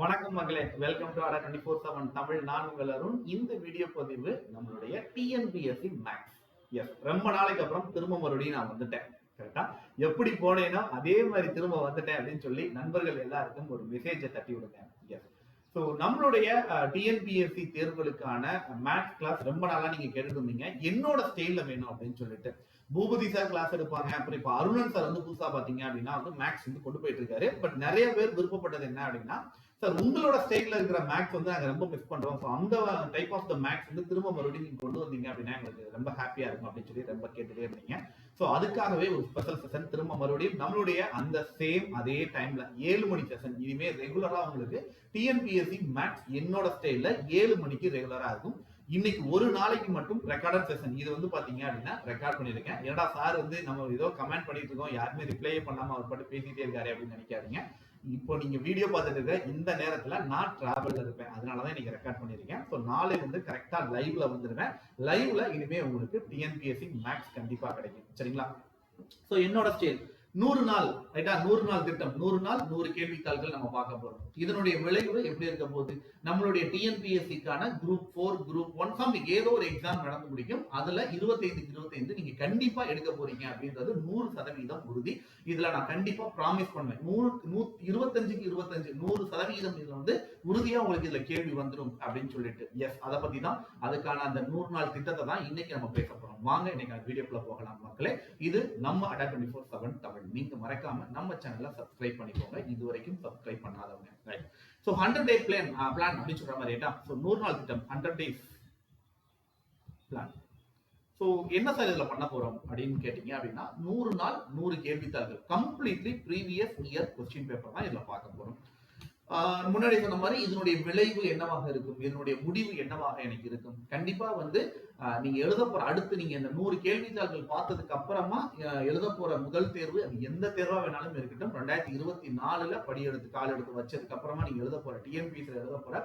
வணக்கம் மகளே. Welcome to ஆடா டுவெண்ட்டி ஃபோர் செவன் தமிழ். நான் உங்கள் அருண். இந்த வீடியோ பதிவு நம்மளுடைய டிஎன்பிஎஸ்சி மேக்ஸ் எஸ் ரொம்ப நாளைக்கு அப்புறம் திரும்ப மறுபடியும் நான் வந்துட்டேன். கரெக்டா எப்படி போனேனோ அதே மாதிரி திரும்ப வந்துட்டேன் அப்படின்னு சொல்லி நண்பர்கள் எல்லாருக்கும் ஒரு மெசேஜை தட்டி விடுங்க. எஸ் ஸோ நம்மளுடைய டிஎன்பிஎஸ்சி தேர்வுகளுக்கான மேத்ஸ் கிளாஸ் ரொம்ப நாளாக நீங்க கேட்டுருந்தீங்க. என்னோட ஸ்டைலில் வேணும் அப்படின்னு சொல்லிட்டு. பூபதி சார் கிளாஸ் எடுப்பாங்க. அப்புறம் இப்போ அருணன் சார் வந்து புதுசா பார்த்தீங்க அப்படின்னா வந்து மேக்ஸ் வந்து கொண்டு போயிட்டு இருக்காரு. பட் நிறைய பேர் விருப்பப்பட்டது என்ன அப்படின்னா சார் உங்களோட ஸ்டைல இருக்கிற மேக்ஸ் வந்து நாங்க ரொம்ப மிஸ் பண்றோம். ஸோ அந்த டைப் ஆஃப் த மேக்ஸ் வந்து திரும்ப மறுபடியும் நீங்க கொண்டு வந்தீங்க அப்படின்னா எங்களுக்கு ரொம்ப ஹாப்பியா இருக்கும் அப்படின்னு சொல்லி ரொம்ப கேட்டுட்டே இருந்தீங்க. ஸோ அதுக்காகவே ஒரு ஸ்பெஷல் செஷன் திரும்ப மறுபடியும் நம்மளுடைய அந்த சேம் அதே டைம்ல ஏழு மணி செஷன் இனிமே ரெகுலரா உங்களுக்கு டிஎன்பிஎஸ்சி மேக்ஸ் என்னோட ஸ்டைல்ல ஏழு மணிக்கு ரெகுலரா இருக்கும். இன்னைக்கு ஒரு நாளைக்கு மட்டும் ரெக்கார்டட் செஷன் இது வந்து பாத்தீங்க அப்படின்னா ரெக்கார்ட் பண்ணிருக்கேன் என்னடா சார் வந்து நம்ம ஏதோ கமெண்ட் பண்ணிட்டு இருக்கோம். யாருமே ரிப்ளையே பண்ணாம அவர் பாட்டு பேசிட்டே இருக்காரு அப்படின்னு நினைக்காதீங்க. இப்போ நீங்க வீடியோ பார்த்துட்டு இருக்க இந்த நேரத்துல நான் டிராவல்ல இருப்பேன். அதனாலதான் இன்னைக்கு ரெக்கார்ட் பண்ணிருக்கேன் ஸோ நாளை வந்து கரெக்டா லைவ்ல வந்துருவேன். லைவ்ல இனிமே உங்களுக்கு டிஎன்பிஎஸ்சி மேக்ஸ் கண்டிப்பா கிடைக்கும். சரிங்களா? ஸோ என்னோட ஸ்டேஜ் நூறு நாள் ரைட்டா நூறு நாள் திட்டம். நூறு நாள் நூறு கேள்வித்தாள்கள் நம்ம பார்க்க போறோம். இதனுடைய விளைவு எப்படி இருக்க போகுது? நம்மளுடைய டிஎன்பிஎஸ்சிக்கான group four group one something ஏதோ ஒரு எக்ஸாம் நடந்து முடிக்கும் அதுல இருபத்தைந்துக்கு இருபத்தைந்து நீங்க கண்டிப்பா எடுக்க போறீங்க அப்படின்றது நூறு சதவீதம் உறுதி. இதுல நான் கண்டிப்பா ப்ராமிஸ் பண்ணுவேன். நூறு நூ இருபத்தஞ்சுக்கு இருபத்தஞ்சு நூறு சதவீதம் இதுல வந்து உறுதியா உங்களுக்கு இதுல கேள்வி வந்துடும் அப்படின்னு சொல்லிட்டு. எஸ் அதை பத்தி தான் அதுக்கான அந்த நூறு நாள் திட்டத்தை தான் இன்னைக்கு நம்ம பேச போறோம். வாங்க இன்னைக்கு வீடியோக்குள்ள போகலாம் மக்களே. இது நம்ம அடா டுவெண்ட்டி ஃபோர் செவன் தமிழ். நீங்க மறக்காம நம்ம சேனல்ல சப்ஸ்கிரைப் பண்ணிக்கோங்க. இது வரைக்கும் சப்ஸ்கிரைப் பண்ணாதவங்க right so hundred day plan plan அப்படின்னு சொல்ற மாதிரி ஸோ நூறு நாள் திட்டம் ஹண்ட்ரட் டேஸ் பிளான் ஸோ என்ன சார் இதில் பண்ண போறோம் அப்படின்னு கேட்டிங்க அப்படின்னா நூறு நாள் நூறு கேள்வித்தாள்கள். Completely previous year question paper தான் இதில் பார்க்க போறோம். முன்னாடி சொன்ன மாதிரி இதனுடைய விளைவு என்னவாக இருக்கும்? இதனுடைய முடிவு என்னவாக எனக்கு இருக்கும்? கண்டிப்பா வந்து நீங்க எழுத போற அடுத்து நீங்க இந்த நூறு கேள்வித்தாள்கள் பார்த்ததுக்கு அப்புறமா எழுத போற முதல் தேர்வு அது எந்த தேர்வா வேணாலும் இருக்கட்டும். ரெண்டாயிரத்தி இருபத்தி நாலுல படி எடுத்து கால் எடுத்து வச்சதுக்கு அப்புறமா நீங்க எழுத போற டிஎன்பிஎஸ்ல எழுத போற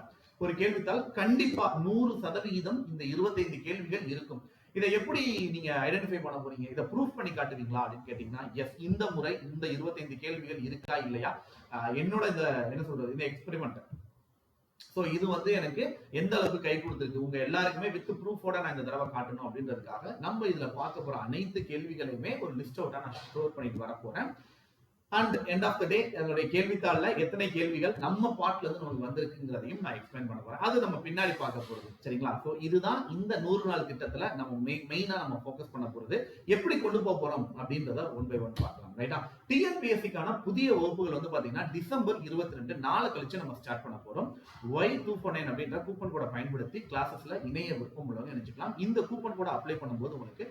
ஒரு கேள்வித்தாள் கண்டிப்பா நூறு சதவிகிதம் இந்த இருபத்தைந்து கேள்விகள் இருக்கும். இதை எப்படி நீங்க ஐடென்டிஃபை பண்ண போறீங்க? இதை ப்ரூஃப் பண்ணி காட்டுவீங்களா அப்படின்னு கேட்டீங்கன்னா எஸ் இந்த முறை இந்த இருபத்தைந்து கேள்விகள் இருக்கா இல்லையா? என்னோட இந்த என்ன சொல்றது இந்த எக்ஸ்பெரிமெண்ட் ஸோ இது வந்து எனக்கு எந்த அளவுக்கு கை கொடுத்துருக்கு? உங்க எல்லாருக்குமே வித் ப்ரூஃபோட நான் இந்த தடவை காட்டணும் அப்படின்றதுக்காக நம்ம இதுல பார்க்க போற அனைத்து கேள்விகளையுமே ஒரு லிஸ்ட் அவுட்டா நான் ஸ்டோர் பண்ணிட்டு வர போறேன். And end of the day என்னுடைய கேள்வித்தாள்ல எத்தனை கேள்விகள் நம்ம பாட்டுல இருந்து நமக்கு வந்திருக்குங்கிறதையும் நான் எக்ஸ்பிளைன் பண்ண போறேன். அது நம்ம பின்னாடி பார்க்க போறது. சரிங்களா? ஸோ இதுதான் இந்த நூறு நாள் திட்டத்துல நம்ம மெயினா நம்ம ஃபோக்கஸ் பண்ண போறது. எப்படி கொண்டு போக போறோம் அப்படின்றத ஒன் பை ஒன் பார்க்கலாம். ரைட்டா டிஎன்பிஎஸ்சிக்கான புதிய வகுப்புகள் வந்து பாத்தீங்கன்னா டிசம்பர் இருபத்தி ரெண்டு நாளை கழிச்சு நம்ம ஸ்டார்ட் பண்ண போறோம். ஒய் டூ ஃபோர் நைன் அப்படின்ற கூப்பன் கோட பயன்படுத்தி கிளாஸஸ்ல இணைய விருப்பம் உள்ளவங்க நினைச்சுக்கலாம் இந்த கூப்பன் கோட அப்ளை பண்ணும்போது உங்களுக்கு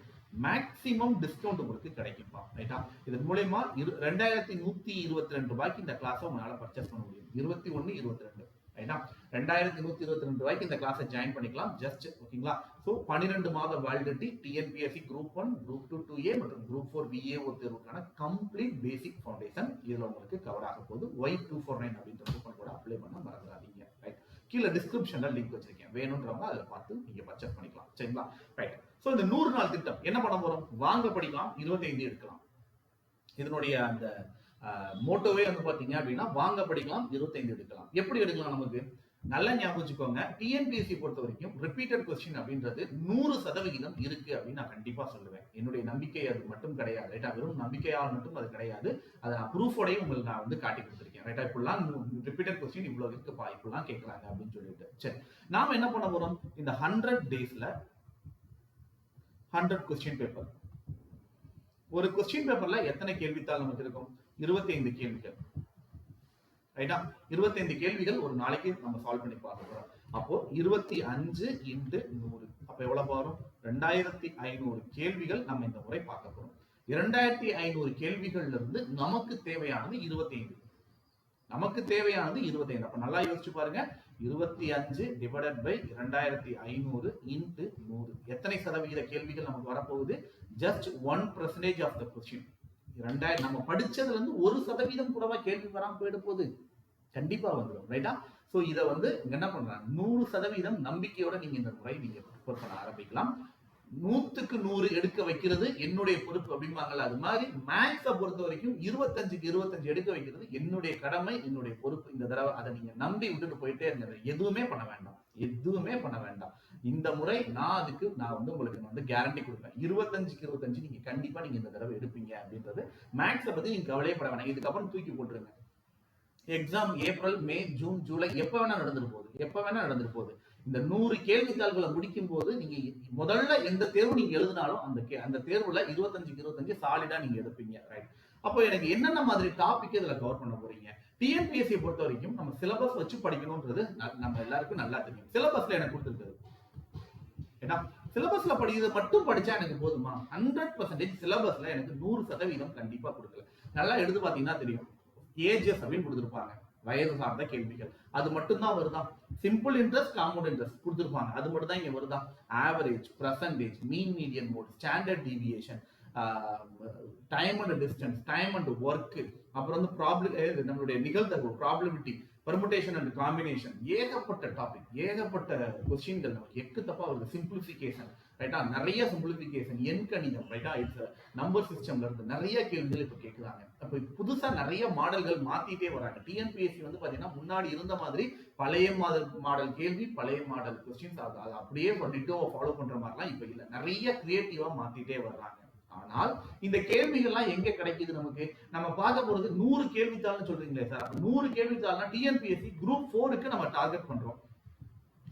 மேக்சிமம் டிஸ்கவுண்ட் உங்களுக்கு கிடைக்கும்பா ரைட்டா இதன் மூலயமா இரு ரெண்டாயிரத்தி நூத்தி இருபத்தி ரெண்டு ரூபாய்க்கு இந்த கிளாஸை உங்களால பர்ச்சேஸ் பண்ண முடியும். இருபத்தி ஒன்னு இருபத்தி ரெண்டு. ரைட்டா ரெண்டாயிரத்தி நூத்தி இருபத்தி ரெண்டு ரூபாய்க்கு இந்த கிளாஸை ஜாயின் பண்ணிக்கலாம். ஜஸ்ட் ஓகேங்களா ஸோ பன்னிரெண்டு மாத validity TNPSC group one group two two A மற்றும் குரூப் ஃபோர் விஏஓ தேர்வுக்கான கம்ப்ளீட் பேசிக் ஃபவுண்டேஷன் இதுல உங்களுக்கு கவர் ஆக போகுது. ஒய் டூ ஃபோர் நைன் அப்படின்ற கூப்பன் கூட அப்ளை பண்ண மறந்துடாதீங்க. ரைட் கீழே டிஸ்கிரிப்ஷன்ல லிங்க் வச்சிருக்கேன். வேணுன்றவங்க அதில் பார்த்து நீங்க பர்ச்சேஸ் பண்ணிக்கலாம். சரிங்களா? ரைட் ஸோ இந்த நூறு நாள் திட்டம் என்ன பண்ண போறோம்? வாங்க படிக்கலாம் இருபத்தைந்து எடுக்கலாம். இதனுடைய அந்த மோட்டோவே வந்து பாத்தீங்க அப்படின்னா வாங்க படிக்கலாம் இருபத்தைந்து எடுக்கலாம். எப்படி எடுக்கலாம் நமக்கு? நல்லா ஞாபகம் வச்சுக்கோங்க. டிஎன்பிஎஸ்சி பொறுத்த வரைக்கும் ரிப்பீட்டட் கொஸ்டின் அப்படின்றது நூறு சதவிகிதம் இருக்கு அப்படின்னு நான் கண்டிப்பா சொல்லுவேன். என்னுடைய நம்பிக்கை அது மட்டும் கிடையாது. ரைட்டா வெறும் நம்பிக்கையால் மட்டும் அது கிடையாது. அதை நான் ப்ரூஃபோடையும் உங்களுக்கு நான் வந்து காட்டி கொடுத்துருக்கேன். ரைட்டா இப்படிலாம் ரிப்பீட்டட் கொஸ்டின் இவ்வளவு இருக்குப்பா இப்படிலாம் கேட்கறாங்க அப்படின்னு சொல்லிட்டு. சரி. நாம என்ன பண்ண போறோம்? இந்த ஹண்ட்ரட் டேஸ்ல ஹண்ட்ரட் கொஸ்டின் பேப்பர் ஒரு கொஸ்டின் பேப்பர்ல எத்தனை கேள்வித்தாள் நமக்கு இருக்கும்? இருபத்தி ஐந்து கேள்விகள் ரைட்டா இருபத்தைந்து கேள்விகள் ஒரு நாளைக்கு நம்ம சால்வ் பண்ணி பார்க்க போறோம். அப்போ இருபத்தி அஞ்சு இன்ட்டு நூறு. அப்ப எவ்வளவு வரும்? ரெண்டாயிரத்தி ஐநூறு கேள்விகள் நம்ம இந்த முறை பார்க்க போறோம். இரண்டாயிரத்தி ஐநூறு கேள்விகள்ல இருந்து நமக்கு தேவையானது இருபத்தி ஐந்து நமக்கு தேவையானது இருபத்தைந்து. அப்ப நல்லா யோசிச்சு பாருங்க. இருபத்தி அஞ்சு டிவைடட் பை இரண்டாயிரத்தி ஐநூறு இன்ட்டு நூறு. எத்தனை சதவிகித கேள்விகள் நமக்கு வரப்போகுது? Just one percentage of the question ரெண்டாயிரம் நம்ம படிச்சதுல இருந்து ஒரு சதவீதம் கூடவா கேள்வி வராம போயிட போகுது? கண்டிப்பா வந்துடும் ரைட்டா ஸோ இதை வந்து என்ன பண்றாங்க? நூறு சதவீதம் நம்பிக்கையோட நீங்க இந்த முறை நீங்க ப்ரிப்பேர் பண்ண ஆரம்பிக்கலாம். நூத்துக்கு நூறு எடுக்க வைக்கிறது என்னுடைய பொறுப்பு அப்படிம்பாங்கல்ல. அது மாதிரி மேக்ஸை பொறுத்த வரைக்கும் இருபத்தஞ்சுக்கு இருபத்தஞ்சு எடுக்க வைக்கிறது என்னுடைய கடமை என்னுடைய பொறுப்பு. இந்த தடவை அதை நீங்க நம்பி விட்டுட்டு போயிட்டே இருந்தது எதுவுமே பண்ண வேண்டாம். எதுவுமே பண்ண வேண்டாம். இந்த முறை நான் அதுக்கு நான் வந்து உங்களுக்கு வந்து கேரண்டி கொடுப்பேன். இருபத்தஞ்சுக்கு இருபத்தஞ்சு நீங்க கண்டிப்பா நீங்க இந்த தடவை எடுப்பீங்க அப்படின்றது மேக்ஸை பத்தி நீங்க கவலையப்பட வேணாம். இதுக்கப்புறம் தூக்கி போட்டுருங்க. Exam April May June July எப்ப வேணா நடந்துட்டு போகுது. எப்ப வேணா நடந்துட்டு போகுது. இந்த நூறு கேள்வித்தாள்களை முடிக்கும் போது நீங்க முதல்ல எந்த தேர்வு நீங்க எழுதினாலும் அந்த கே- அந்த தேர்வுல இருபத்தஞ்சுக்கு இருபத்தஞ்சு சாலிடா நீங்க எடுப்பீங்க ரைட் அப்போ எனக்கு என்னென்ன மாதிரி டாபிக் இதுல கவர் பண்ண போறீங்க? டிஎன்பிஎஸ்சி பொறுத்த வரைக்கும் நம்ம சிலபஸ் வச்சு படிக்கணும்ன்றது நம்ம எல்லாருக்கும் நல்லா தெரியும். சிலபஸ்ல எனக்கு கொடுத்துருக்குது ஏன்னா சிலபஸ்ல படிக்கிறது மட்டும் படிச்சா எனக்கு போதுமா? ஹண்ட்ரட் பர்சன்டேஜ் சிலபஸ்ல எனக்கு நூறு சதவீதம் கண்டிப்பா கொடுக்கல. நல்லா எடுத்து பாத்தீங்கன்னா தெரியும். ஏஜஸ் அப்படின்னு கொடுத்துருப்பாங்க. வயது சார்ந்த கேள்விகள். அது மட்டும்தான் வருதா? சிம்பிள் இன்ட்ரெஸ்ட் காம்பவுண்ட் இன்ட்ரெஸ்ட் கொடுத்துருப்பாங்க. அது மட்டும் தான் இங்க வருதா? Average percentage mean median mode standard deviation time and distance time and work அப்புறம் வந்து ப்ராப்ளம் நம்மளுடைய நிகழ்தகவு ப்ராப்ளமிட்டி பெர்முடேஷன் அண்ட் காம்பினேஷன் ஏகப்பட்ட டாபிக் ஏகப்பட்ட கொஸ்டின்கள் நமக்கு எக்கு தப்பா வருது. சிம்பிளிஃபிகேஷன் ரைட்டா நிறைய சிம்பிளிஃபிகேஷன் எண் கணிதம் ரைட்டா இட்ஸ் நம்பர் சிஸ்டம்ல இருந்து நிறைய கேள்விகள் இப்போ கேட்குறாங்க அப்போ புதுசாக புதுசா நிறைய மாடல்கள் மாத்திட்டே வராங்க. டிஎன்பிஎஸ்சி வந்து பாத்தீங்கன்னா முன்னாடி இருந்த மாதிரி பழைய மாடல் மாடல் கேள்வி பழைய மாடல் கொஸ்டின்ஸ் அது அது அப்படியே பண்ணிட்டு ஃபாலோ பண்ற மாதிரிலாம் இப்போ இல்லை. நிறைய கிரியேட்டிவா மாத்திட்டே வர்றாங்க. ஆனால் இந்த கேள்விகள்லாம் எங்க கிடைக்குது நமக்கு? நம்ம பார்க்க போறது நூறு கேள்வித்தாள்னு சொல்றீங்களே சார் நூறு கேள்வித்தாள்னா டிஎன்பிஎஸ்சி குரூப் ஃபோருக்கு நம்ம டார்கெட் பண்றோம்.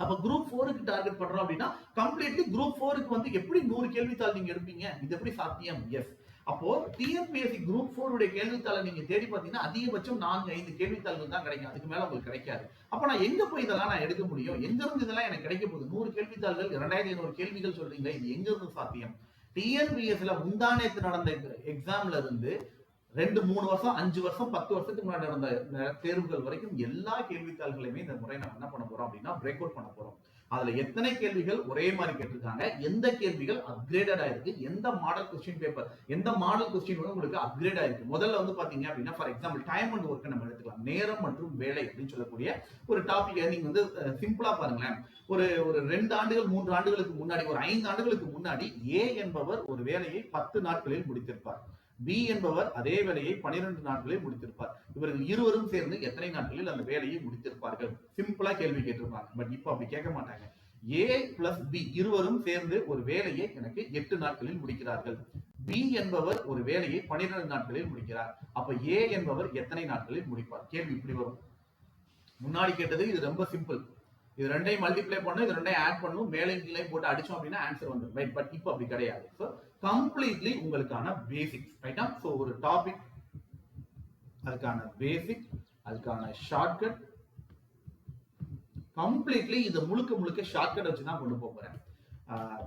அப்ப குரூப் ஃபோருக்கு டார்கெட் பண்றோம் அப்படின்னா கம்ப்ளீட்லி குரூப் ஃபோருக்கு வந்து எப்படி நூறு கேள்வித்தாள் நீங்க எடுப்பீங்க? இது எப்படி சாத்தியம்? எஸ் அப்போ டிஎன்பிஎஸ்சி குரூப் ஃபோருடைய கேள்வித்தாளை நீங்க தேடி பார்த்தீங்கன்னா அதிகபட்சம் நான்கு ஐந்து கேள்வித்தாள்கள் தான் கிடைக்கும். அதுக்கு மேல உங்களுக்கு கிடைக்காது. அப்ப நான் எங்க போய் இதெல்லாம் நான் எடுக்க முடியும்? எங்க இருந்து இதெல்லாம் எனக்கு கிடைக்க போகுது? நூறு கேள்வித்தாள்கள் இரண்டாயிரத்தி ஐநூறு கேள்விகள் சொல்றீங்களா இது எங்க இருந்து சாத்தியம் டிஎன்பிஎஸ்ல முந்தானேத்து நடந்த எக்ஸாம்ல இருந்து ரெண்டு மூணு வருஷம் அஞ்சு வருஷம் பத்து வருஷத்துக்கு முன்னாடி நடந்த தேர்வுகள் வரைக்கும் எல்லா கேள்வித்தாள்களையுமே இந்த முறை நம்ம என்ன பண்ண போறோம் அப்படின்னா பிரேக் அவுட் பண்ண போறோம். அதுல எத்தனை கேள்விகள் ஒரே மாதிரி கேட்டிருக்காங்க எந்த கேள்விகள் அப்கிரேடட் ஆயிருக்கு எந்த மாடல் கொஸ்டின் பேப்பர் எந்த மாடல் கொஸ்டின் வந்து உங்களுக்கு அப்கிரேட் ஆயிருக்கு. முதல்ல வந்து பாத்தீங்க அப்படின்னா for example time and work நம்ம எடுத்துக்கலாம். நேரம் மற்றும் வேலை அப்படின்னு சொல்லக்கூடிய ஒரு டாபிக் நீங்க வந்து சிம்பிளா பாருங்களேன். ஒரு ஒரு ரெண்டு ஆண்டுகள் மூன்று ஆண்டுகளுக்கு முன்னாடி ஒரு ஐந்து ஆண்டுகளுக்கு முன்னாடி ஏ என்பவர் ஒரு வேலையை பத்து நாட்களில் முடித்திருப்பார். பி என்பவர் அதே வேலையை பனிரெண்டு நாட்களில் முடித்திருப்பார். இவர்கள் இருவரும் சேர்ந்து எத்தனை நாட்களில் அந்த வேலையை முடித்திருப்பார்கள்? சிம்பிளா கேள்வி கேட்டிருப்பாங்க. பட் இப்ப அப்படி கேட்க மாட்டாங்க. ஏ பிளஸ் பி இருவரும் சேர்ந்து ஒரு வேலையை எனக்கு எட்டு நாட்களில் முடிக்கிறார்கள். பி என்பவர் ஒரு வேலையை பனிரெண்டு நாட்களில் முடிக்கிறார். அப்ப ஏ என்பவர் எத்தனை நாட்களில் முடிப்பார்? கேள்வி இப்படி வரும். முன்னாடி கேட்டது இது ரொம்ப சிம்பிள் இது ரெண்டையும் மல்டிப்ளை பண்ணும் இது ரெண்டையும் ஆட் பண்ணும் மேலே கீழே போட்டு அடிச்சோம் அப்படின்னா ஆன்சர் வந்துடும். ரைட் பட் இப்போ அப்படி கிடையாது. ஸோ கம்ப்ளீட்லி உங்களுக்கான பேசிக்ஸ் ரைட்டா ஸோ ஒரு டாபிக் அதுக்கான பேசிக் அதுக்கான ஷார்ட்கட் கம்ப்ளீட்லி இதை முழுக்க முழுக்க ஷார்ட்கட் வச்சு தான் கொண்டு போக போறேன்.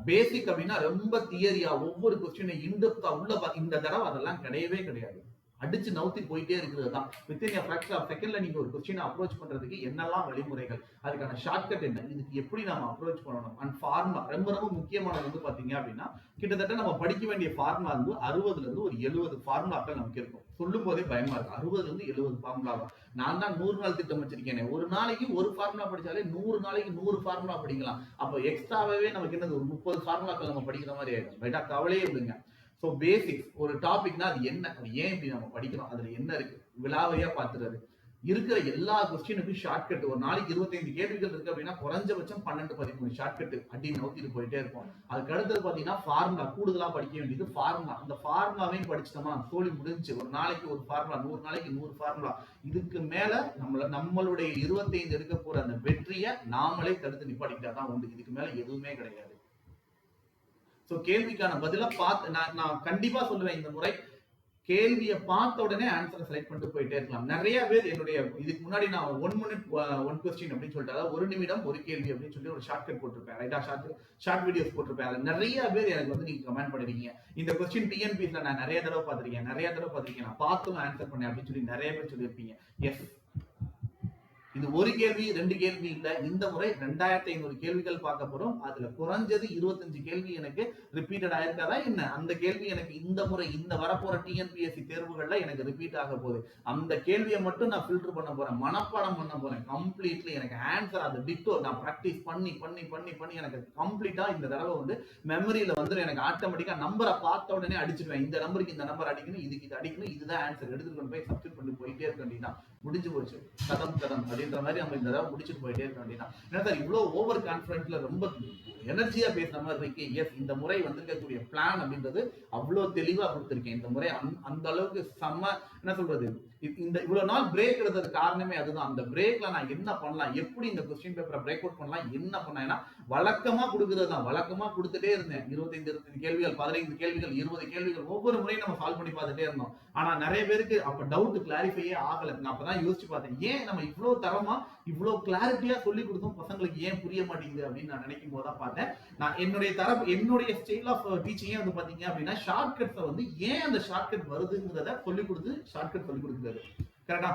பேசிக் அப்படின்னா ரொம்ப தியரியா ஒவ்வொரு கொஸ்டினை இன்டெப்தா உள்ள இந்த தடவை அதெல்லாம் கிடையவே கிடையாது. அடிச்சு நவுத்தி போயிட்டே இருக்கிறது தான் வித்தின் a fraction ஆஃப் செகண்ட்ல நீங்க ஒரு கொஸ்டினை அப்ரோச் பண்றதுக்கு என்னெல்லாம் வழிமுறைகள்? அதுக்கான ஷார்ட்கட் என்ன? இதுக்கு எப்படி நம்ம அப்ரோச் பண்ணணும்? அண்ட் ஃபார்மா ரொம்ப ரொம்ப முக்கியமானது வந்து பாத்தீங்க அப்படின்னா கிட்டத்தட்ட நம்ம படிக்க வேண்டிய ஃபார்முலா வந்து அறுபதுல இருந்து ஒரு எழுபது ஃபார்முலாக்கள் நமக்கு இருக்கும். சொல்லும் போதே பயமா இருக்கும். அறுபதுல இருந்து எழுபது ஃபார்முலா நான் தான் நூறு நாள் திட்டம் வச்சிருக்கேனே. ஒரு நாளைக்கு ஒரு ஃபார்முலா படிச்சாலே நூறு நாளைக்கு நூறு ஃபார்முலா படிக்கலாம். அப்போ எக்ஸ்ட்ராவே நமக்கு என்னது? ஒரு முப்பது ஃபார்முலாக்கள் நம்ம படிக்கிற மாதிரி ஆயிடும். ரைட்டா கவலையே விடுங்க ஸோ பேசிக்ஸ் ஒரு டாபிக்னா அது என்ன? ஏன் இப்படி நம்ம படிக்கிறோம்? அதுல என்ன இருக்கு? விழாவையா பாத்துறது இருக்கிற எல்லா கொஸ்டினுக்கும் ஷார்ட்கட் ஒரு நாளைக்கு இருபத்தைந்து கேள்விகள் இருக்கு அப்படின்னா குறைஞ்சபட்சம் பன்னெண்டு பதிமூணு ஷார்ட்கட் அப்படின்னு நோக்கிட்டு போயிட்டே இருப்போம் அதுக்கு அடுத்தது பாத்தீங்கன்னா ஃபார்முலா கூடுதலா படிக்க வேண்டியது ஃபார்முலா அந்த ஃபார்முலாவையும் படிச்சிட்டோமா? தோழி முடிஞ்சு ஒரு நாளைக்கு ஒரு ஃபார்முலா நூறு நாளைக்கு நூறு ஃபார்முலா இதுக்கு மேல நம்மள நம்மளுடைய இருபத்தைந்து எடுக்க போற அந்த வெற்றியை நாமளே தடுத்து நிப்பாடிக்கிட்டா தான் உண்டு. இதுக்கு மேல எதுவுமே கிடையாது. ஸோ கேள்விக்கான பதிலாக பார்த்து நான் நான் கண்டிப்பா சொல்லுவேன் இந்த முறை. கேள்வியை பார்த்த உடனே ஆன்சரை செலக்ட் பண்ணிட்டு போயிட்டே இருக்கலாம். நிறைய பேர் என்னுடைய இதுக்கு முன்னாடி நான் ஒன் மினிட் ஒன் கொஸ்டின் அப்படின்னு சொல்லிட்டு அதாவது ஒரு நிமிடம் ஒரு கேள்வி அப்படின்னு சொல்லி ஒரு ஷார்ட் கட் போட்டிருப்பேன் ரைட்டா ஷார்ட் ஷார்ட் வீடியோஸ் போட்டிருப்பேன். அதில் நிறைய பேர் எனக்கு வந்து நீங்க கமெண்ட் பண்ணிருக்கீங்க இந்த கொஸ்டின் டிஎன்பிஎஸ்ல நான் நிறைய தடவை பார்த்திருக்கேன். நிறைய தடவை பார்த்திருக்கேன். நான் பார்த்தும் ஆன்சர் பண்ணேன் அப்படின்னு சொல்லி நிறைய பேர் சொல்லியிருப்பீங்க. எஸ் இது ஒரு கேள்வி ரெண்டு கேள்வி இல்ல. இந்த முறை ரெண்டாயிரத்தி ஐநூறு கேள்விகள் பார்க்க போறோம். அதுல குறைஞ்சது இருபத்தஞ்சு கேள்வி எனக்கு ரிப்பீட்டட் ஆயிருக்காதா என்ன? அந்த கேள்வி எனக்கு இந்த முறை இந்த வரப்போற டிஎன்பிஎஸ்சி தேர்வுகள்ல எனக்கு ரிப்பீட் ஆக போகுது. அந்த கேள்வியை மட்டும் நான் ஃபில்டர் பண்ண போறேன். மனப்பாடம் பண்ண போறேன். கம்ப்ளீட்லி எனக்கு ஆன்சர் அது டிட்டோ நான் ப்ராக்டிஸ் பண்ணி பண்ணி பண்ணி பண்ணி எனக்கு கம்ப்ளீட்டா இந்த தடவை வந்து மெமரியில வந்து எனக்கு ஆட்டோமேட்டிக்கா நம்பரை பார்த்த உடனே அடிச்சிருவேன் இந்த நம்பருக்கு இந்த நம்பர் அடிக்கணும் இதுக்கு இது அடிக்கணும் இதுதான் ஆன்சர் எடுத்துட்டு கொண்டு போய் சப்ஸ்கிரைப் பண்ணி போயிட்டே இருக்க வேண்டியதான் முடிஞ்சு போச்சு. கதம் கதம். அப்படின்ற மாதிரி நம்ம இந்த தடவை முடிச்சுட்டு போயிட்டே இருக்க வேண்டியதான் சார் இவ்வளோ ஓவர் கான்ஃபிடென்ட்ல ரொம்ப எனர்ஜியா பேசுற மாதிரி இருக்கு எஸ் இந்த முறை வந்திருக்கக்கூடிய பிளான் அப்படின்றது அவ்வளவு தெளிவா கொடுத்துருக்கேன். இந்த முறை அந் அந்த அளவுக்கு செம்ம என்ன சொல்றது? இந்த இவ்வளவு நாள் பிரேக் எடுத்ததுக்கு காரணமே அதுதான். அந்த பிரேக்ல நான் என்ன பண்ணலாம்? எப்படி இந்த கொஸ்டின் பேப்பரை பிரேக் அவுட் பண்ணலாம்? என்ன பண்ணலாம்? ஏன்னா வழக்கமா கொடுக்குறது தான். வழக்கமா கொடுத்துட்டே இருந்தேன். இருபத்தைந்து இருபத்தஞ்சு கேள்விகள் பதினைந்து கேள்விகள் இருபது கேள்விகள் ஒவ்வொரு முறையும் நம்ம சால்வ் பண்ணி பார்த்துட்டே இருந்தோம். ஆனா நிறைய பேருக்கு அப்ப டவுட் கிளாரிஃபையே ஆகல. நான் அப்பதான் யோசிச்சு பார்த்தேன். ஏன் நம்ம இவ்வளவு தரமா இவ்வளவு கிளாரிட்டியா சொல்லி கொடுத்தோம்? பசங்களுக்கு ஏன் புரிய மாட்டேங்குது அப்படின்னு நான் நினைக்கும் போது தான் பார்த்தேன். நான் என்னுடைய தரப்பு என்னுடைய ஸ்டைல் ஆஃப் டீச்சிங்கே வந்து பாத்தீங்க அப்படின்னா ஷார்ட் கட்ஸை வந்து ஏன் அந்த ஷார்ட் கட் வருதுங்கிறத சொல்லி கொடுத்து ஷார்ட்கட் சொல்லி கொடுக்குறாரு. கரெக்டா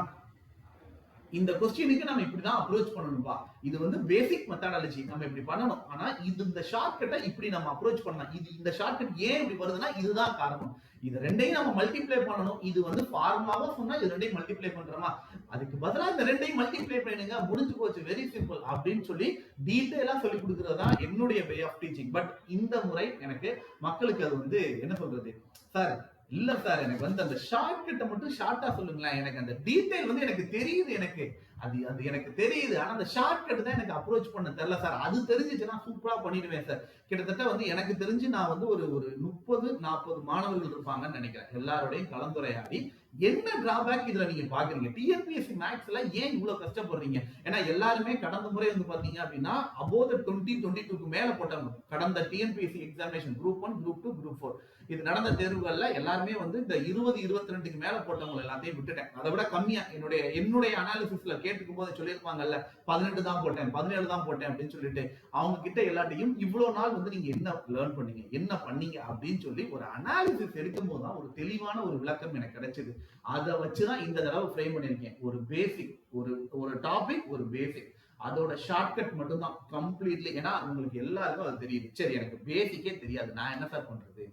இந்த கொஸ்டினுக்கு நம்ம இப்படிதான் அப்ரோச் பண்ணணும்பா. இது வந்து பேசிக் மெத்தடாலஜி நம்ம இப்படி பண்ணணும். ஆனா இது இந்த ஷார்ட்கட்டை இப்படி நம்ம அப்ரோச் பண்ணலாம். இது இந்த ஷார்ட்கட் ஏன் இப்படி வருதுன்னா இதுதான் காரணம். இது ரெண்டையும் நம்ம மல்டிப்ளை பண்ணணும். இது வந்து ஃபார்முலாவா சொன்னா இது ரெண்டையும் மல்டிப்ளை பண்றோமா? அதுக்கு பதிலாக இந்த ரெண்டையும் மல்டிப்ளை பண்ணுங்க முடிஞ்சு போச்சு. வெரி சிம்பிள் அப்படின்னு சொல்லி டீட்டெயிலா சொல்லி கொடுக்கறது தான் என்னுடைய வே ஆஃப் டீச்சிங் பட் இந்த முறை எனக்கு மக்களுக்கு அது வந்து என்ன சொல்றது? சார் இல்ல சார் எனக்கு வந்து அந்த ஷார்ட் கிட்ட மட்டும் ஷார்ட்டா சொல்லுங்களேன். எனக்கு அந்த டீடைல் வந்து எனக்கு தெரியுது எனக்கு. அது அது எனக்கு தெரியுது. ஆனா அந்த ஷார்ட் கட் தான் எனக்கு அப்ரோச் பண்ண தெரியல சார். அது தெரிஞ்சுச்சுன்னா சூப்பரா பண்ணிடுவேன் சார். கிட்டத்தட்ட வந்து எனக்கு தெரிஞ்சு நான் வந்து ஒரு ஒரு முப்பது நாற்பது மாணவர்கள் இருப்பாங்கன்னு நினைக்கிறேன். எல்லாரோடையும் கலந்துரையாடி என்ன டிராபேக் இதுல நீங்க பாக்குறீங்க? டிஎன்பிஎஸ்சி மேக்ஸ்ல ஏன் இவ்வளவு கஷ்டப்படுறீங்க? ஏன்னா எல்லாருமே கடந்த முறை வந்து பாத்தீங்க அப்படின்னா அபோவ் டுவெண்ட்டி டுவெண்ட்டி டூக்கு மேல போட்டாங்க கடந்த TNPSC examination group one group two group four இது நடந்த தேர்வுகள்ல எல்லாருமே வந்து இந்த இருபது இருபத்தி ரெண்டுக்கு மேல போட்டவங்க எல்லாத்தையும் விட்டுட்டேன். அதை விட கம்மியா என்னுடைய என்னுடைய அனாலிசிஸ்ல கேட்டுக்கும் போது சொல்லியிருப்பாங்கல்ல பதினெட்டு தான் போட்டேன் பதினேழு தான் போட்டேன் அப்படின்னு சொல்லிட்டு அவங்க கிட்ட எல்லாத்தையும் இவ்வளவு நாள் வந்து நீங்க என்ன லேர்ன் பண்ணீங்க என்ன பண்ணீங்க அப்படின்னு சொல்லி ஒரு அனாலிசிஸ் எடுக்கும் போது தான் ஒரு தெளிவான ஒரு விளக்கம் எனக்கு கிடைச்சது. அதை வச்சு தான் இந்த தடவை ஃப்ரேம் பண்ணியிருக்கேன். ஒரு பேசிக் ஒரு ஒரு டாபிக் ஒரு பேசிக் அதோட ஷார்ட்கட் மட்டும்தான். கம்ப்ளீட்லி ஏன்னா உங்களுக்கு எல்லாருக்கும் அது தெரியுது. சரி எனக்கு பேசிக்கே தெரியாது. நான் என்ன சார் பண்றது?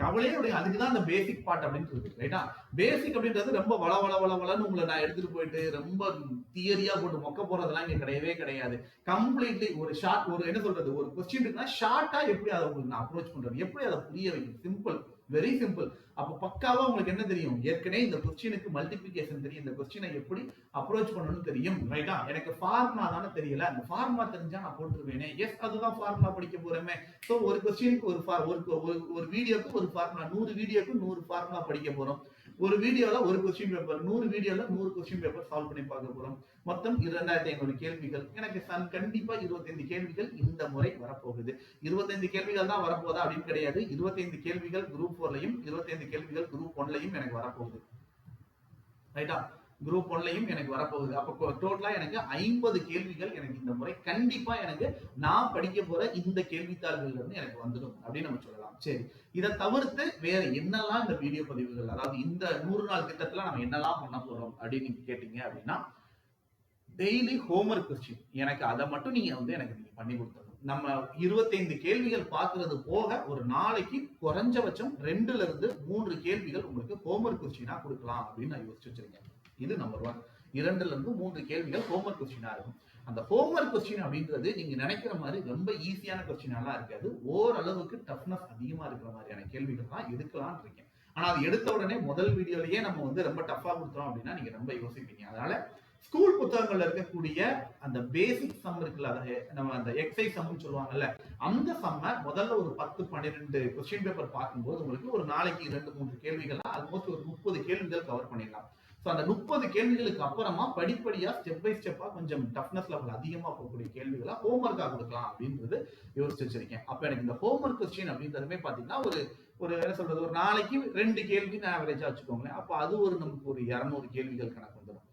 கவலையே கிடையாது அதுக்கு தான் அந்த பேசிக் பார்ட் அப்படின்னு சொல்லிட்டு ரைட்டா பேசிக் அப்படின்றது ரொம்ப வள வள வள வளன்னு உங்களை நான் எடுத்துட்டு போயிட்டு ரொம்ப தியரியா போட்டு மொக்க போறதெல்லாம் இங்க கிடையவே கிடையாது. கம்ப்ளீட்லி ஒரு ஷார்ட் ஒரு என்ன சொல்றது? ஒரு கொஸ்டின் இருக்குன்னா ஷார்ட்டா எப்படி அதை உங்களுக்கு நான் அப்ரோச் பண்றது? எப்படி அதை புரிய வைக்கணும் சிம்பிள் வெரி சிம்பிள் அப்ப பக்காவா உங்களுக்கு என்ன தெரியும்? ஏற்கனவே இந்த கொஸ்டினுக்கு மல்டிபிகேஷன் தெரியும். இந்த கொஸ்டினை எப்படி அப்ரோச் பண்ணணும்னு தெரியும். ரைட்டா எனக்கு ஃபார்முலா தானே தெரியல. அந்த ஃபார்முலா தெரிஞ்சா நான் போட்டுருவேனே. எஸ் அதுதான் ஃபார்முலா படிக்க போறேமே. ஸோ ஒரு கொஸ்டினுக்கு ஒரு for- ஒரு ஒரு- ஒரு வீடியோக்கு ஒரு ஃபார்முலா நூறு வீடியோக்கு நூறு ஃபார்முலா படிக்க போறோம். ஒரு வீடியோல ஒரு கொஸ்டின் பேப்பர் நூறு வீடியோல நூறு கொஸ்டின் பேப்பர் சால்வ் பண்ணி பார்க்க போறோம். மொத்தம் இரண்டாயிரத்தி ஐநூறு கேள்விகள். எனக்கு சன் கண்டிப்பா இருபத்தைந்து கேள்விகள் இந்த முறை வரப்போகுது. இருபத்தைந்து கேள்விகள் தான் வரப்போதா அப்படின்னு கிடையாது. இருபத்தைந்து கேள்விகள் குரூப் ஃபோர்லையும் இருபத்தைந்து கேள்விகள் குரூப் ஒன்லையும் எனக்கு வரப்போகுது. ரைட்டா குரூப் ஒன்லையும் எனக்கு வரப்போகுது. அப்போ டோட்டலா எனக்கு ஐம்பது கேள்விகள் எனக்கு இந்த முறை. கண்டிப்பா எனக்கு நான் படிக்க போற இந்த கேள்வித்தாள்கள்ல இருந்து எனக்கு வந்துடும் அப்படின்னு நம்ம சொல்லலாம். சரி. இதை தவிர்த்து வேற என்னெல்லாம் இந்த வீடியோ பதிவுகள் அதாவது இந்த நூறு நாள் திட்டத்துல நம்ம என்னெல்லாம் பண்ண போறோம் அப்படின்னு நீங்க கேட்டீங்க அப்படின்னா டெய்லி ஹோம்ஒர்க் கொஸ்டின் எனக்கு அதை மட்டும் நீங்க வந்து எனக்கு நீங்க பண்ணி கொடுத்துருங்க நம்ம இருபத்தைந்து கேள்விகள் பார்க்கறது போக ஒரு நாளைக்கு குறைஞ்சபட்சம் ரெண்டுல இருந்து மூன்று கேள்விகள் உங்களுக்கு ஹோம்ஒர்க் கொஸ்டினா கொடுக்கலாம் அப்படின்னு நான் யோசிச்சு வச்சிருக்கேன். இது நம்பர் ஒன் இரண்டுல இருந்து மூன்று கேள்விகள் ஹோம்ஒர்க் கொஸ்டினா இருக்கும். அந்த ஹோம்ஒர்க் கொஸ்டின் அப்படின்றது நீங்க நினைக்கிற மாதிரி ரொம்ப ஈஸியான கொஸ்டினாலாம் இருக்காது. ஓரளவுக்கு டஃப்னஸ் அதிகமா இருக்கிற மாதிரியான கேள்விகள் தான் எடுக்கலாம்னு இருக்கேன். ஆனா அது எடுத்த உடனே முதல் வீடியோலயே நம்ம வந்து ரொம்ப டஃபா கொடுத்தோம் அப்படின்னா நீங்க ரொம்ப யோசிப்பீங்க. அதனால ஸ்கூல் புத்தகங்கள்ல இருக்கக்கூடிய அந்த பேசிக் சம் இருக்குல்ல அதை நம்ம அந்த எக்ஸைஸ் சம்னு சொல்லுவாங்கல்ல அந்த சம்ம முதல்ல ஒரு பத்து பன்னிரெண்டு கொஸ்டின் பேப்பர் பார்க்கும்போது உங்களுக்கு ஒரு நாளைக்கு ரெண்டு மூன்று கேள்விகள்லாம் ஆல்மோஸ்ட் ஒரு முப்பது கேள்விகள் கவர் பண்ணிடலாம். ஸோ அந்த முப்பது கேள்விகளுக்கு அப்புறமா படிப்படியா ஸ்டெப் பை ஸ்டெப்பா கொஞ்சம் டஃப்னஸ் லெவல் அதிகமா போகக்கூடிய கேள்விகளா ஹோம்ஒர்க்காக கொடுக்கலாம் அப்படின்றது யோசிச்சு வச்சிருக்கேன். அப்ப எனக்கு இந்த ஹோம்ஒர்க் கொஸ்டின் அப்படின்றதுமே பாத்தீங்கன்னா ஒரு ஒரு என்ன சொல்றது ஒரு நாளைக்கு ரெண்டு கேள்வின்னு ஆவரேஜா வச்சுக்கோங்களேன். அப்ப அது ஒரு நமக்கு ஒரு இரநூறு கேள்விகள் கணக்கு வந்துடும்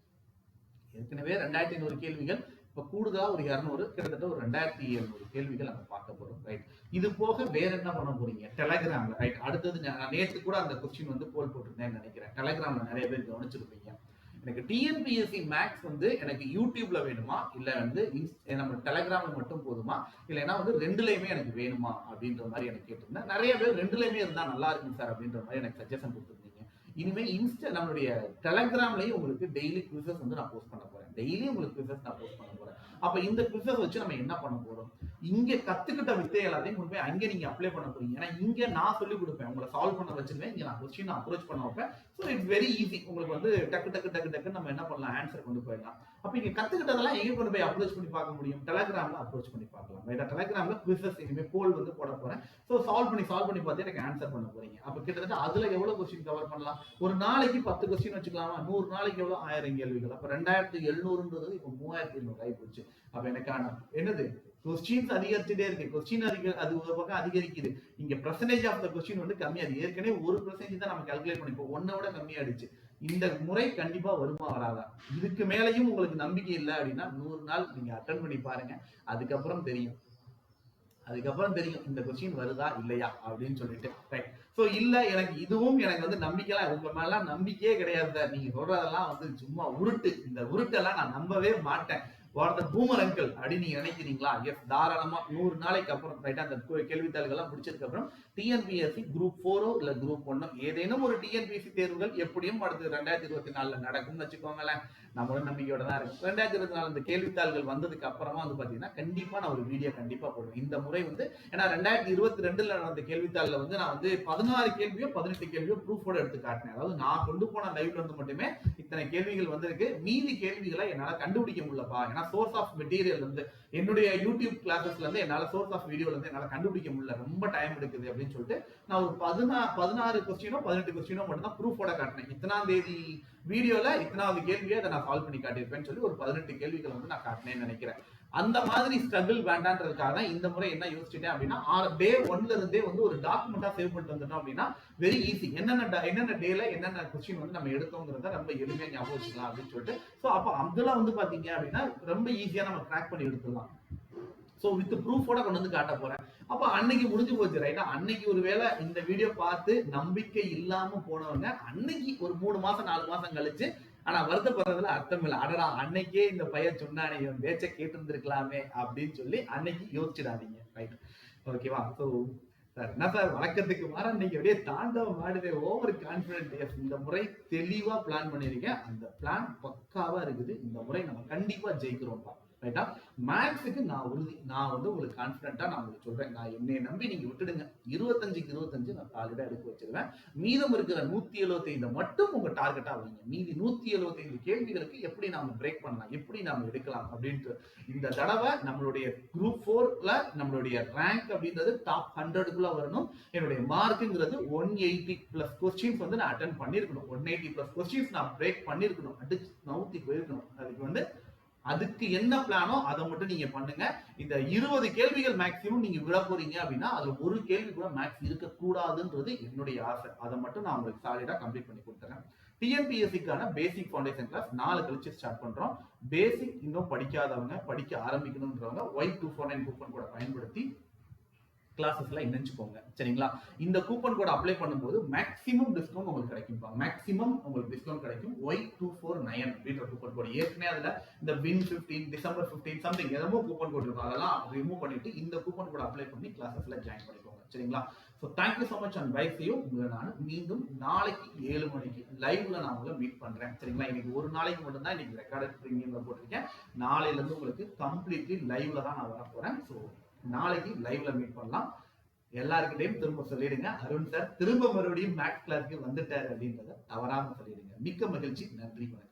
ஏற்கனவே ரெண்டாயிரத்தி ஐநூறு கேள்விகள் இப்போ கூடுதலாக ஒரு இரநூறு கிட்டத்தட்ட ஒரு ரெண்டாயிரத்தி எழுநூறு கேள்விகள் நம்ம பார்க்க போறோம். ரைட் இது போக வேற என்ன பண்ண போறீங்க? டெலகிராம்ல ரைட் அடுத்தது நான் நேற்று கூட அந்த கொஸ்டின் வந்து போல் போட்டிருந்தேன்னு நினைக்கிறேன். டெலகிராம்ல நிறைய பேர் கவனிச்சிருப்பீங்க. எனக்கு டிஎன்பிஎஸ்சி மேக்ஸ் வந்து எனக்கு யூடியூப்ல வேணுமா? இல்ல வந்து நம்ம டெலகிராம்ல மட்டும் போதுமா? இல்லைன்னா வந்து ரெண்டுலயுமே எனக்கு வேணுமா? அப்படின்ற மாதிரி எனக்கு கேட்டிருந்தேன். நிறைய பேர் ரெண்டுலயுமே இருந்தா நல்லா இருக்கும் சார் அப்படின்ற மாதிரி எனக்கு சஜஷன் கொடுத்துருந்தேன் இனிமே இன்ஸ்டா நம்மளுடைய டெலகிராம்லயும் உங்களுக்கு டெய்லி குவிசஸ் வந்து நான் போஸ்ட் பண்ண போறேன். டெய்லி உங்களுக்கு குவிசஸ் நான் போஸ்ட் பண்ண போறேன். அப்ப இந்த குவிசஸ் வச்சு நம்ம என்ன பண்ண போறோம்? இங்க கத்துக்கிட்ட வித்தை எல்லாத்தையும் கொண்டு போய் அங்க நீங்க அப்ளை பண்ண போறீங்க. ஏன்னா இங்க நான் சொல்லி கொடுப்பேன். உங்களை சால்வ் பண்ண வச்சிருவேன். இங்க நான் கொஸ்டின் அப்ரோச் பண்ண வைப்பேன். ஸோ இட்ஸ் வெரி ஈஸி உங்களுக்கு வந்து டக்கு டக்கு டக்கு டக்கு நம்ம என்ன பண்ணலாம்? ஆன்சர் கொண்டு போயிடலாம். அப்ப இங்க கத்துக்கிட்டதெல்லாம் எங்க கொண்டு போய் அப்ரோச் பண்ணி பார்க்க முடியும்? டெலகிராம்ல அப்ரோச் பண்ணி பார்க்கலாம். ரைட்டா டெலகிராம்ல குவிசஸ் இனிமே போல் வந்து போட போறேன். ஸோ சால்வ் பண்ணி சால்வ் பண்ணி பார்த்து எனக்கு ஆன்சர் பண்ண போறீங்க. அப்ப கிட்டத்தட்ட அதுல எவ்வளவு கொஸ்டின் கவர் பண்ணலாம்? ஒரு நாளைக்கு பத்து கொஸ்டின் வச்சுக்கலாமா? நூறு நாளைக்கு எவ்வளவு? ஆயிரம் கேள்விகள். அப்ப ரெண்டாயிரத்தி எழுநூறுன்றது இப்போ மூவாயிரத்தி எழுநூறு ஆகி போச்சு அப்ப எனக்கான என்னது? கொஸ்டின்ஸ் அதிகரிச்சுட்டே இருக்கு. கொஸ்டின் அதிக அது ஒரு பக்கம் அதிகரிக்குது. இங்க பர்சன்டேஜ் ஆஃப் த கொஸ்டின் வந்து கம்மியாது ஏற்கனவே ஒரு பர்சன்டேஜ் தான் நம்ம கால்குலேட் பண்ணிப்போம் ஒன்னோட விட கம்மியாயிடுச்சு. இந்த முறை கண்டிப்பா வருமா வராதா? இதுக்கு மேலையும் உங்களுக்கு நம்பிக்கை இல்லை அப்படின்னா நூறு நாள் நீங்க அட்டன் பண்ணி பாருங்க. அதுக்கப்புறம் தெரியும். அதுக்கப்புறம் தெரியும் இந்த கொஸ்டின் வருதா இல்லையா அப்படின்னு சொல்லிட்டு. ரைட் ஸோ இல்லை எனக்கு இதுவும் எனக்கு வந்து நம்பிக்கைலாம் உங்க மேலாம் நம்பிக்கையே கிடையாது நீங்க சொல்றதெல்லாம் வந்து சும்மா உருட்டு. இந்த உருட்டெல்லாம் நான் நம்பவே மாட்டேன். வாட் த பூமர் அங்கிள் அப்படின்னு நீங்க நினைக்கிறீங்களா? எஸ் தாராளமா நூறு நாளைக்கு அப்புறம் ரைட்டா அந்த கேள்வித்தாள்கள்லாம் முடிச்சதுக்கு அப்புறம் டிஎன்பிஎஸ்சி குரூப் ஃபோரோ இல்ல குரூப் ஒன்னோ ஏதேனும் ஒரு டிஎன்பிஎஸ்சி தேர்வுகள் எப்படியும் அடுத்து ரெண்டாயிரத்தி இருபத்தி நாலுல நடக்கும்னு வச்சுக்கோங்களேன். நம்மளும் நம்பிக்கையோட தான் இருக்கும் ரெண்டாயிரத்தி இருபத்தி நாலு இந்த கேள்வித்தாள்கள் வந்ததுக்கு அப்புறமா வந்து பார்த்தீங்கன்னா கண்டிப்பாக நான் ஒரு வீடியோ கண்டிப்பாக போடுவேன். இந்த முறை வந்து ஏன்னா ரெண்டாயிரத்தி இருபத்தி ரெண்டில் நடந்த கேள்வித்தாளில் வந்து நான் வந்து பதினாறு கேள்வியோ பதினெட்டு கேள்வியோ ப்ரூஃபோட எடுத்து காட்டினேன். அதாவது நான் கொண்டு போன லைவ்ல வந்து மட்டுமே இத்தனை கேள்விகள் வந்திருக்கு. மீதி கேள்விகளை என்னால் கண்டுபிடிக்க முடியலப்பா. ஏன்னா சோர்ஸ் ஆஃப் மெட்டீரியல் வந்து என்னுடைய யூடியூப் கிளாஸஸ்ல இருந்து என்னால சோர்ஸ் ஆஃப் வீடியோல இருந்து என்னால கண்டுபிடிக்க முடியல. ரொம்ப டைம் எடுக்குது அப்படின்னு சொல்லிட்டு நான் ஒரு பதினா பதினாறு கொஸ்டினோ பதினெட்டு கொஸ்டினோ மட்டும் தான் ப்ரூஃபோட காட்டினேன். இத்தனாம் தேதி வீடியோல இத்தனாவது கேள்வியை அதை நான் சால்வ் பண்ணி காட்டியிருப்பேன்னு சொல்லி ஒரு பதினெட்டு கேள்விகளை வந்து நான் காட்டினேன்னு நினைக்கிறேன். அந்த மாதிரி ஸ்ட்ரகிள் வேண்டான்றதுக்காக தான் இந்த முறை என்ன யோசிச்சிட்டேன் அப்படின்னா டே ஒன்ல இருந்தே வந்து ஒரு டாக்குமெண்டா சேவ் பண்ணிட்டு வந்துட்டோம் அப்படின்னா வெரி ஈஸி என்னென்ன என்னென்ன டேல என்னென்ன கொஸ்டின் வந்து நம்ம எடுத்தோங்கிறத ரொம்ப எளிமையா ஞாபகம் வச்சுக்கலாம் அப்படின்னு சொல்லிட்டு. ஸோ அப்போ அதெல்லாம் வந்து பாத்தீங்க அப்படின்னா ரொம்ப ஈஸியா நம்ம ட்ராக் பண்ணி எடுத்துடலாம். ஸோ வித் ப்ரூஃபோட கொண்டு வந்து காட்ட போறேன். அப்போ அன்னைக்கு முடிஞ்சு போச்சு ரைட்டா அன்னைக்கு ஒருவேளை இந்த வீடியோ பார்த்து நம்பிக்கை இல்லாம போனவங்க அன்னைக்கு ஒரு மூணு மாசம் நாலு மாசம் கழிச்சு ஆனா வருத்தப்படுறதுல அர்த்தம் இல்லை. அடடா அன்னைக்கே இந்த பையன் சொன்னானே இவன் பேச்ச கேட்டு இருந்திருக்கலாமே அப்படின்னு சொல்லி அன்னைக்கு யோசிச்சிடாதீங்க. ரைட் ஓகேவா ஸோ சார் என்ன சார் வழக்கத்துக்கு மாற இன்னைக்கு அப்படியே தாண்டவம் ஆடுதே ஓவர் கான்பிடன்ட் இந்த முறை தெளிவா பிளான் பண்ணிருக்கேன் அந்த பிளான் பக்காவா இருக்குது. இந்த முறை நம்ம கண்டிப்பா ஜெயிக்கிறோம்ப்பா. ரைட்டா மேக்ஸுக்கு நான் உறுதி நான் வந்து உங்களுக்கு கான்ஃபிடென்ட்டா நான் உங்களுக்கு சொல்றேன். நான் என்னை நம்பி நீங்க விட்டுடுங்க. இருபத்தஞ்சுக்கு இருபத்தஞ்சு நான் டார்கெட்டாக எடுத்து வச்சிருவேன். மீதம் இருக்கிற நூத்தி எழுபத்தைந்து மட்டும் உங்க டார்கெட்டா வைங்க. மீதி நூத்தி எழுபத்தைந்து கேள்விகளுக்கு எப்படி நாம பிரேக் பண்ணலாம்? எப்படி நாம எடுக்கலாம்? அப்படின்ட்டு இந்த தடவை நம்மளுடைய குரூப் ஃபோர்ல நம்மளுடைய ரேங்க் அப்படின்றது டாப் ஹண்ட்ரடுக்குள்ள வரணும். என்னுடைய மார்க்குங்கிறது ஒன் எயிட்டி பிளஸ் கொஸ்டின்ஸ் வந்து நான் அட்டன் பண்ணிருக்கணும் ஒன் எயிட்டி பிளஸ் கொஸ்டின்ஸ் நான் பிரேக் பண்ணிருக்கணும் அடிச்சு நவுத்தி போயிருக்கணும். அதுக்கு வந்து அதுக்கு என்ன பிளானோ அதை மட்டும் நீங்க பண்ணுங்க. இந்த இருபது கேள்விகள் மேக்ஸிமம் நீங்க விட போறீங்க அப்படின்னா அதுல ஒரு கேள்வி கூட மேக்ஸ் இருக்க கூடாதுன்றது என்னுடைய ஆசை. அதை மட்டும் நான் உங்களுக்கு சாலிடா கம்ப்ளீட் பண்ணி கொடுத்துறேன். டிஎன்பிஎஸ்சிக்கான பேசிக் ஃபவுண்டேஷன் கிளாஸ் நாலு கழிச்சு ஸ்டார்ட் பண்றோம். பேசிக் இன்னும் படிக்காதவங்க படிக்க ஆரம்பிக்கணுன்றவங்க Y two four nine coupon கூட பயன்படுத்தி கிளாஸஸ்ல இணைஞ்சுக்கோங்க சரிங்களா? இந்த கூப்பன் கோட் அப்ளை பண்ணும்போது மேக்ஸிமம் டிஸ்கவுண்ட் உங்களுக்கு கிடைக்கும்பா மேக்ஸிமம் உங்களுக்கு டிஸ்கவுண்ட் கிடைக்கும். ஒய் டூ ஃபோர் நைன் அப்படின்ற கூப்பன் கோட் ஏற்கனவே அதுல இந்த win fifteen December fifteen something எதமோ coupon code இருக்கும். அதெல்லாம் ரிமூவ் பண்ணிட்டு இந்த கூப்பன் கோட் அப்ளை பண்ணி கிளாஸஸ்ல ஜாயின் பண்ணிக்கோங்க. சரிங்களா? So thank you so much and வைஃபையும் உங்களை நான் மீண்டும் நாளைக்கு ஏழு மணிக்கு லைவ்ல நான் உங்களை மீட் பண்றேன். சரிங்களா? இன்னைக்கு ஒரு நாளைக்கு மட்டும்தான் இன்னைக்கு ரெக்கார்டட் ப்ரீமியம்ல போட்டிருக்கேன். நாளையில இருந்து உங்களுக்கு கம்ப்ளீட்லி லைவ்ல தான் நான் வர போறேன் ஸோ நாளைக்கு லைவ்ல மீட் பண்ணலாம். எல்லாருக்கிட்டையும் திரும்ப சொல்லிடுங்க. அருண் சார் திரும்ப மறுபடியும் மேக்ஸ் கிளாஸ்க்கு வந்துட்டாரு அப்படின்றத தவறாம சொல்லிடுங்க. மிக்க மகிழ்ச்சி. நன்றி வணக்கம்.